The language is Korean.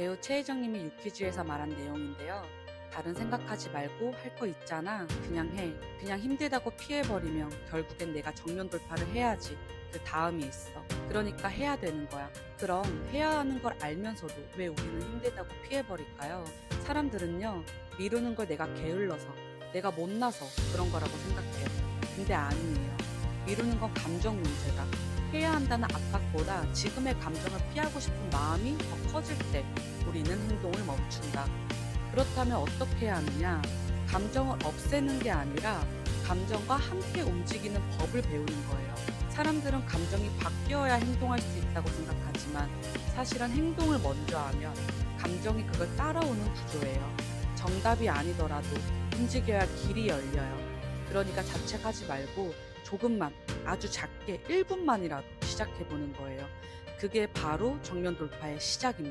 배우 최혜정님이 유퀴즈에서 말한 내용인데요. 다른 생각하지 말고 할 거 있잖아. 그냥 해. 그냥 힘들다고 피해버리면 결국엔 내가 정면 돌파를 해야지. 그 다음이 있어. 그러니까 해야 되는 거야. 그럼 해야 하는 걸 알면서도 왜 우리는 힘들다고 피해버릴까요? 사람들은요, 미루는 걸 내가 게을러서, 내가 못나서 그런 거라고 생각해요. 근데 아니에요. 미루는 건 감정 문제다. 해야 한다는 압박보다 지금의 감정을 피하고 싶은 마음이 더 커질 때 우리는 행동을 멈춘다. 그렇다면 어떻게 해야 하느냐? 감정을 없애는 게 아니라 감정과 함께 움직이는 법을 배우는 거예요. 사람들은 감정이 바뀌어야 행동할 수 있다고 생각하지만 사실은 행동을 먼저 하면 감정이 그걸 따라오는 구조예요. 정답이 아니더라도 움직여야 길이 열려요. 그러니까 자책하지 말고 조금만 아주 작게 1분만이라도 시작해 보는 거예요. 그게 바로 정면 돌파의 시작입니다.